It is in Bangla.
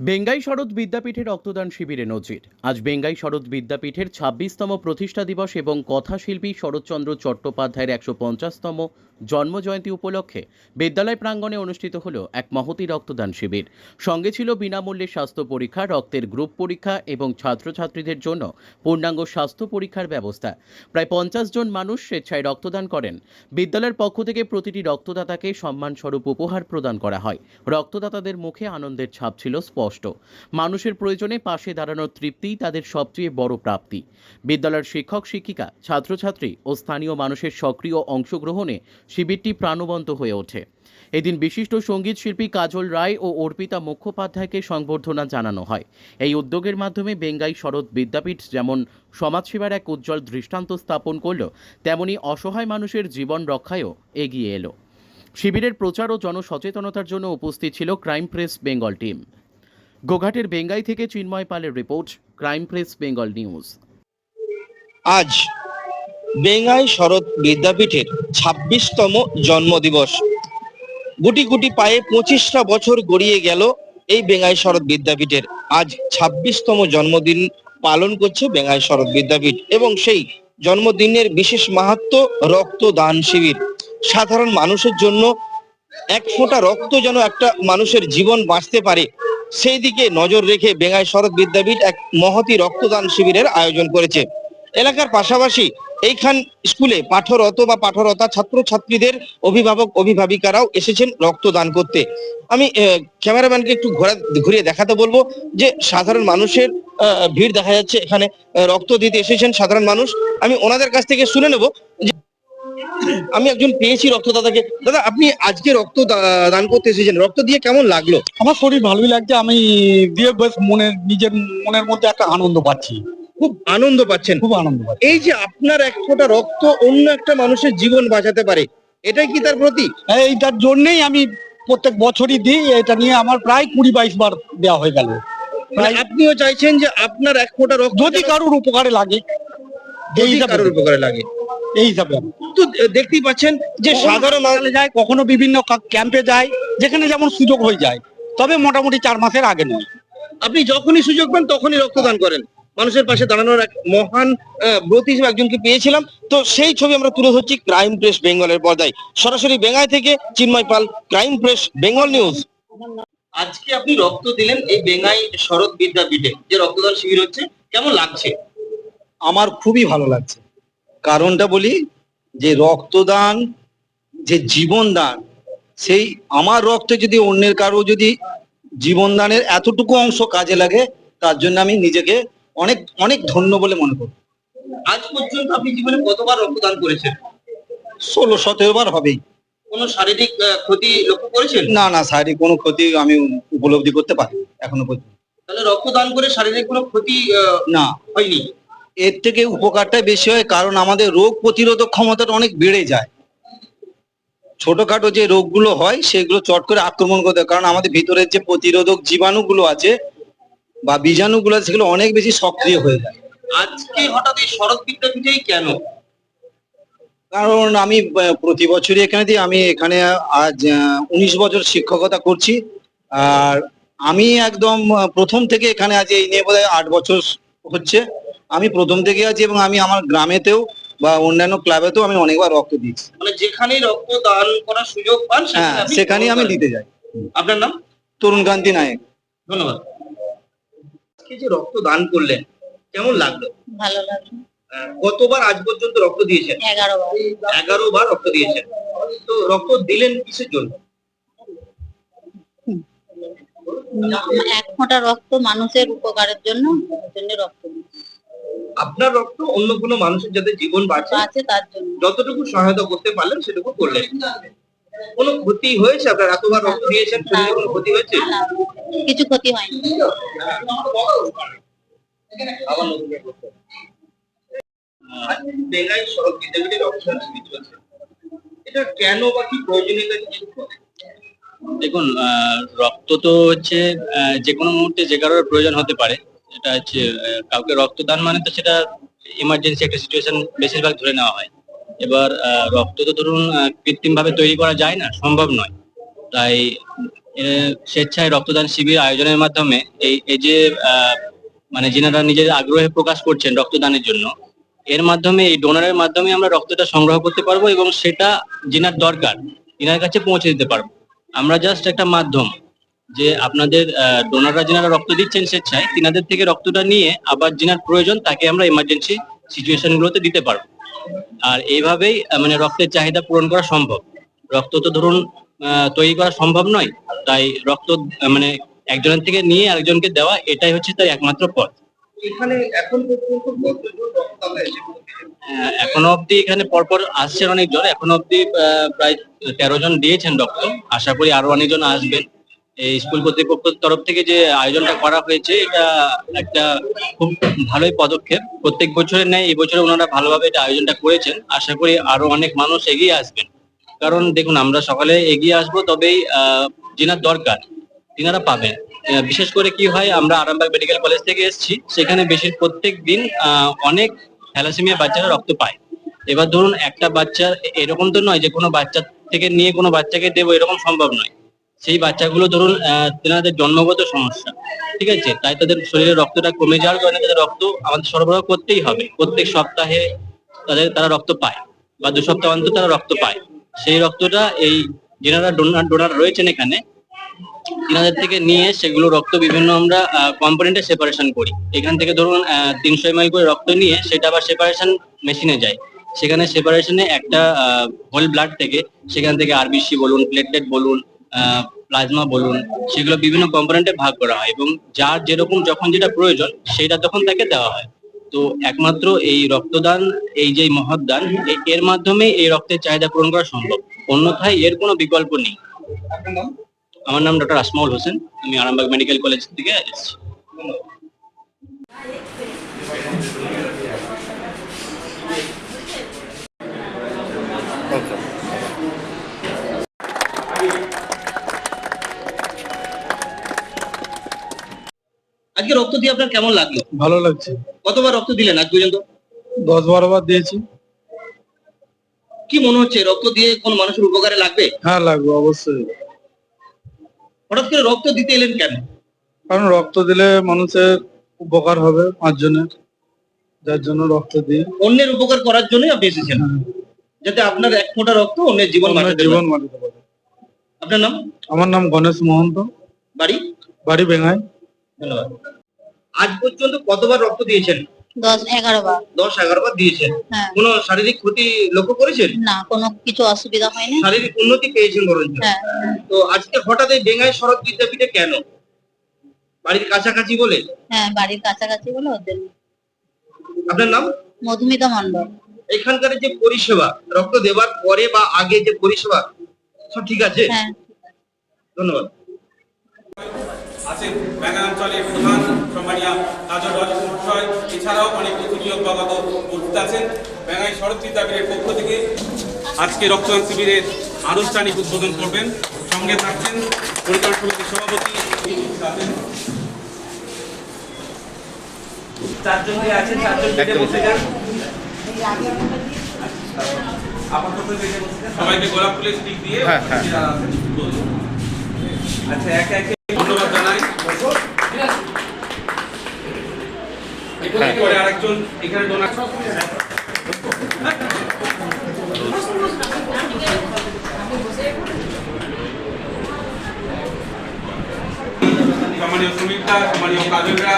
বেঙ্গাই শরৎ বিদ্যাপীঠের রক্তদান শিবিরে নজির। আজ বেঙ্গাই শরৎ বিদ্যাপীঠের ছাব্বিশতম প্রতিষ্ঠা দিবস এবং কথাশিল্পী শরৎচন্দ্র চট্টোপাধ্যায়ের একশো পঞ্চাশতম জন্মজয়ন্তী উপলক্ষে বিদ্যালয় প্রাঙ্গণে অনুষ্ঠিত হল এক মহতি রক্তদান শিবির। সঙ্গে ছিল বিনামূল্যে স্বাস্থ্য পরীক্ষা, রক্তের গ্রুপ পরীক্ষা এবং ছাত্রছাত্রীদের জন্য পূর্ণাঙ্গ স্বাস্থ্য পরীক্ষার ব্যবস্থা। প্রায় পঞ্চাশ জন মানুষ স্বেচ্ছায় রক্তদান করেন। বিদ্যালয়ের পক্ষ থেকে প্রতিটি রক্তদাতাকে সম্মানস্বরূপ উপহার প্রদান করা হয়। রক্তদাতাদের মুখে আনন্দের ছাপ ছিল স্পষ্ট। মানুষের প্রয়োজনে পাশে দাঁড়ানোর তৃপ্তিই তাদের সবচেয়ে বড় প্রাপ্তি। বিদ্যালয়ের শিক্ষক, শিক্ষিকা, ছাত্রছাত্রী ও স্থানীয় মানুষের সক্রিয় অংশগ্রহণে শিবিরটি প্রাণবন্ত হয়ে ওঠে। এদিন বিশিষ্ট সংগীত শিল্পী কাজল রায় ও অর্পিতা মুখোপাধ্যায়কে সংবর্ধনা জানানো হয়। এই উদ্যোগের মাধ্যমে বেঙ্গাই শরৎ বিদ্যাপীঠ যেমন সমাজসেবার এক উজ্জ্বল দৃষ্টান্ত স্থাপন করল, তেমনি অসহায় মানুষের জীবন রক্ষায়ও এগিয়ে এলো। শিবিরের প্রচার ও জনসচেতনতার জন্য উপস্থিত ছিল ক্রাইম প্রেস বেঙ্গল টিম। গোঘাটের বেঙ্গাই থেকে চিন্ময় পালের report, crime press Bengal news. আজ বেঙ্গাই শরৎ বিদ্যাপীঠের ছাব্বিশতম জন্মদিবস। গুটি গুটি পায়ে পঁচিশটা বছর গড়িয়ে গেল এই বেঙ্গাই শরৎ বিদ্যাপীঠের। আজ ছাব্বিশতম জন্মদিন পালন করছে বেঙ্গাই শরৎ বিদ্যাপীঠ এবং সেই জন্মদিনের বিশেষ মাহাত্ম রক্তদান শিবির। সাধারণ মানুষের জন্য এক ফোঁটা রক্ত যেন একটা মানুষের জীবন বাঁচতে পারে, সেই দিকে নজর রেখে বেঙ্গাই শরৎ বিদ্যাপীঠ এক মহতি রক্তদান শিবিরের আয়োজন করেছে। এলাকার পাশাপাশি এইখান স্কুলে পাঠরত বা পাঠরতা ছাত্রছাত্রীদের অভিভাবক, অভিভাবিকারাও এসেছেন রক্তদান করতে। আমি ক্যামেরাম্যানকে একটু ঘোরা, ঘুরিয়ে দেখাতে বলব যে সাধারণ মানুষের ভিড় দেখা যাচ্ছে এখানে রক্ত দিতে এসেছেন সাধারণ মানুষ। আমি ওনাদের কাছ থেকে শুনে নেব যে আমি একজন পেয়েছি রক্তদাতাকে। দাদা, আপনি আজকে রক্ত দান করতে এসেছেন। রক্ত দিয়ে কেমন লাগল? আমার শরীর ভালোই লাগছে। আমি দিয়ে বেশ মনের, নিজের মনের মধ্যে একটা আনন্দ পাচ্ছি। খুব আনন্দ পাচ্ছেন। খুব আনন্দ পাচ্ছি এই যে আপনার এক ফোঁটা রক্ত অন্য একটা মানুষের জীবন বাঁচাতে পারে এটাই কি তার প্রতীক? এইটার জন্যই আমি প্রত্যেক বছরই দিই এটা নিয়ে আমার প্রায় কুড়ি বাইশ বার দেওয়া হয়ে গেল। মানে আপনিও চাইছেন যে আপনার এক ফোঁটা রক্ত যদি কারোর উপকারে লাগে এই কারোর উপকারে লাগে। এই হিসাবে। তো দেখতেই পাচ্ছেন যে সাধারণ যায় কখনো বিভিন্ন ক্যাম্পে যায় যেখানে যেমন সুযোগ হয়ে যায় তবে মোটামুটি চার মাসের আগে নয়। আপনি যখনই সুযোগ পান তখনই রক্তদান করেন। মানুষের পাশে দাঁড়ানোর এক মহান ব্রত হিসেবে একজনকে পেয়েছিলাম। তো সেই ছবি আমরা তুলে ধরছি ক্রাইম প্রেস বেঙ্গলের পর্দায়। সরাসরি বেঙ্গাই থেকে Chinmoy Pal crime press Bengal news আজকে আপনি রক্ত দিলেন এই বেঙ্গাই শরৎ বিদ্যাপীঠে। যে রক্তদান শিবির হচ্ছে, কেমন লাগছে? আমার খুবই ভালো লাগছে। কারণটা বলি যে রক্তদান, যে জীবনদান, সেই আমার রক্তে যদি অন্যের কারও যদি জীবনদানের এতটুকু অংশ কাজে লাগে, তার জন্য আমি নিজেকে অনেক অনেক ধন্য বলে মনে করি আজ পর্যন্ত আপনি জীবনে কতবার রক্তদান করেছেন? ষোলো সতেরো বার হবেই। কোনো শারীরিক ক্ষতি লক্ষ্য করেছেন? না না শারীরিক কোনো ক্ষতি আমি উপলব্ধি করতে পারি এখনও পর্যন্ত। তাহলে রক্তদান করে শারীরিক কোনো ক্ষতি না। হয়নি? এর থেকে উপকারটাই বেশি হয় কারণ আমাদের রোগ প্রতিরোধক ক্ষমতাটা অনেক বেড়ে যায়। ছোটখাটো যে রোগগুলো হয় সেগুলো চট করে আক্রমণ করতে কারণ আমাদের ভিতরের যে প্রতিরোধক জীবাণুগুলো আছে বা বীজাণুগুলো সেগুলো অনেক বেশি সক্রিয় হয়ে যায়। আজকে হঠাৎ এই শরৎ বিদ্যাপীঠেই কেন? কারণ আমি প্রতি বছরই এখানে দিই আমি এখানে আজ উনিশ বছর শিক্ষকতা করছি। আর আমি একদম প্রথম থেকে এখানে আজ এই নিয়ে বোধহয় আট বছর হচ্ছে। আমি প্রথম থেকে আছি এবং আমি আমার গ্রামেতেও বা অন্যান্য ক্লাবেতেও আমি অনেকবার রক্ত দিয়েছি। মানে যেখানেই রক্ত দান করার সুযোগ পান সেখানে হ্যাঁ সেখানেই আমি দিতে যাই। আপনার নাম? তরুণ কান্তি নায়ক। ধন্যবাদ। আজকে যে রক্ত দান করলেন কেমন লাগল? ভালো লাগল। কতবার আজ পর্যন্ত রক্ত দিয়েছেন? এগারো বার। এগারো বার রক্ত দিয়েছেন। তো রক্ত দিলেন কিসের জন্য? এক ফোঁটা রক্ত মানুষের উপকারের জন্য জন্য রক্ত আপনার রক্ত অন্য কোনো মানুষের যাতে জীবন বাঁচে তার জন্য। যতটুকু সহায়তা করতে পারলেন সেটুকু করলেন। কোনো ক্ষতি হয়েছে? আপনার এতবার রক্ত দিয়েছেন শরীরে কোনো ক্ষতি হয়েছে? কিছু ক্ষতি হয়নি। বেঙ্গাই সড়ক চলছে এটা কেন বা কি প্রয়োজনীয়তা দেখুন আহ, রক্ত তো হচ্ছে আহ, যে কোনো মুহূর্তে যে কারোর প্রয়োজন হতে পারে। এটা হচ্ছে আহ, কাউকে রক্তদান মানে তো সেটা ইমার্জেন্সি একটা সিচুয়েশন বেশিরভাগ ধরে নেওয়া হয়। এবার রক্ত তো ধরুন কৃত্রিম ভাবে তৈরি করা যায় না, সম্ভব নয়। তাই স্বেচ্ছায় রক্তদান শিবির আয়োজনের মাধ্যমে এই এই যে মানে যেনারা নিজের আগ্রহে প্রকাশ করছেন রক্তদানের জন্য, এর মাধ্যমে, এই ডোনারের মাধ্যমে আমরা রক্তটা সংগ্রহ করতে পারব এবং সেটা যেনার দরকার তিনার কাছে পৌঁছে দিতে পারব। আমরা জাস্ট একটা মাধ্যম যে আপনাদের ডোনাররা যেনারা রক্ত দিচ্ছেন স্বেচ্ছায়, তিনাদের থেকে রক্তটা নিয়ে আবার যিনার প্রয়োজন তাকে আমরা ইমার্জেন্সি সিচুয়েশন গুলোতে দিতে পারব। আর এইভাবেই মানে রক্তের চাহিদা পূরণ করা সম্ভব। রক্ত তো ধরুন তৈরি করা সম্ভব নয় তাই রক্ত মানে একজনের থেকে নিয়ে আরেকজনকে দেওয়া এটাই হচ্ছে তার একমাত্র পথ। এখানে এখন পর্যন্ত অবধি এখানে পরপর আসছেন অনেকজন এখনও অবধি আহ, প্রায় তেরো জন দিয়েছেন রক্ত। আশা করি আরও অনেকজন আসবেন। এই স্কুল কর্তৃপক্ষের তরফ থেকে যে আয়োজনটা করা হয়েছে, এটা একটা খুব ভালোই পদক্ষেপ। প্রত্যেক বছরের ন্যায় এই বছরে ওনারা ভালোভাবে এটা আয়োজনটা করেছেন। আশা করি আরও অনেক মানুষ এগিয়ে আসবেন। কারণ দেখুন, আমরা সকালে এগিয়ে আসব, তবেই যিনার দরকার, তিনারা পাবেন। বিশেষ করে কি হয়, আমরা আরামবাগ মেডিকেল কলেজ থেকে এসেছি। সেখানে বেশি প্রত্যেক দিন অনেক থ্যালাসেমিয়া বাচ্চারা রক্ত পায়। এবার ধরুন, একটা বাচ্চা এরকম তো নয় যে কোনো বাচ্চা থেকে নিয়ে কোনো বাচ্চাকে দেবো, এরকম সম্ভব নয়। সেই বাচ্চাগুলো ধরুন তেনাদের জন্মগত সমস্যা, ঠিক আছে? তাই তাদের শরীরে রক্তটা কমে যাওয়ার কারণে তাদের রক্ত আমাদের সরবরাহ করতেই হবে। প্রত্যেক সপ্তাহে তাদের, তারা রক্ত পায় বা দু সপ্তাহ অন্তর তারা রক্ত পায়। সেই রক্তটা এই যেনারা ডোনার ডোনার রয়েছেন এখানে তিনাদের থেকে নিয়ে সেগুলো রক্ত বিভিন্ন আমরা কম্পোনেন্টে সেপারেশন করি। এখান থেকে ধরুন তিনশো এম করে রক্ত নিয়ে সেটা আবার সেপারেশন মেশিনে যায়। সেখানে সেপারেশনে একটা হোল ব্লাড থেকে সেখান থেকে আরবিসি বলুন প্লেটলেট বলুন প্লাজমা বলুন, সেগুলো বিভিন্ন কম্পোনেন্টে ভাগ করা হয় এবং যার যেরকম যখন যেটা প্রয়োজন, সেটা তখন তাকে দেওয়া হয়। তো একমাত্র এই রক্তদান, এই যে মহৎদান এর মাধ্যমে এই রক্তের চাহিদা পূরণ করা সম্ভব। অন্যথায় এর কোনো বিকল্প নেই। আমার নাম ডক্টর আসমাউল হোসেন। আমি আরামবাগ মেডিকেল কলেজ থেকে এসেছি। আজকে রক্ত দিয়ে আপনার কেমন লাগল? ভালো লাগছে। কতবার রক্ত দিলেন আজ পর্যন্ত? দশ বারো বার দিয়েছি। কি মনে হচ্ছে রক্ত দিয়ে কোন মানুষের উপকারে লাগবে? হ্যাঁ লাগবে অবশ্যই। হঠাৎ করে রক্ত দিতে এলেন কেন? কারণ রক্ত দিলে মানুষের উপকার হবে পাঁচজনের যার জন্য রক্ত দিই অন্যের উপকার করার জন্যই আপনি এসেছেন। হ্যাঁ, যাতে আপনার এক ফোঁটা রক্ত অন্যের জীবন বাঁচাতে জীবন পারে। বাঁচাতে পারে। আপনার নাম? আমার নাম গণেশ মহন্ত। বাড়ি? বাড়ি বেঙ্গাই। ধন্যবাদ আজ পর্যন্ত কতবার রক্ত দিয়েছেন? দশ এগারো বার দশ এগারো বার দিয়েছেন। হ্যাঁ। কোনো শারীরিক ক্ষতি লক্ষ্য করেছেন? না কোনো কিছু অসুবিধা হয়নি। শারীরিক উন্নতি পেয়েছেন বরঞ্চ। হ্যাঁ। তো আজকে হঠাৎ এই বেঙ্গাই শরৎ বিদ্যাপীঠে কেন? বাড়ির কাছাকাছি বলে? হ্যাঁ বাড়ির কাছাকাছি বলে ওর জন্য আপনার নাম? মধুমিতা মন্ডল এখানকার যে পরিষেবা রক্ত দেওয়ার পরে বা আগে যে পরিষেবা সব ঠিক আছে? হ্যাঁ। ধন্যবাদ। আছেন ব্যাঙ্গাঞ্চলের প্রধান সম্মানিয়া কাজল মহাশয় এছাড়াও অনেক অতিথি উপস্থিত আছেন। ব্যাঙ্গাই শরৎ বিদ্যাপীঠের পক্ষ থেকে আজকে রক্তদান শিবিরের আনুষ্ঠানিক উদ্বোধন করবেন। সঙ্গে থাকছেন পরিচালনা সমিতির সভাপতি আছেন চারজন আছেন চারজন। সবাইকে গোলাপ ফুলের স্টিক দিয়ে আছেন, বলুন। আচ্ছা একে একে ধন্যবাদ জানাই এরপরে আরেকজন এখানে ডোনার সম্মানীয় সুমিত্রা সম্মানীয় কাজলরা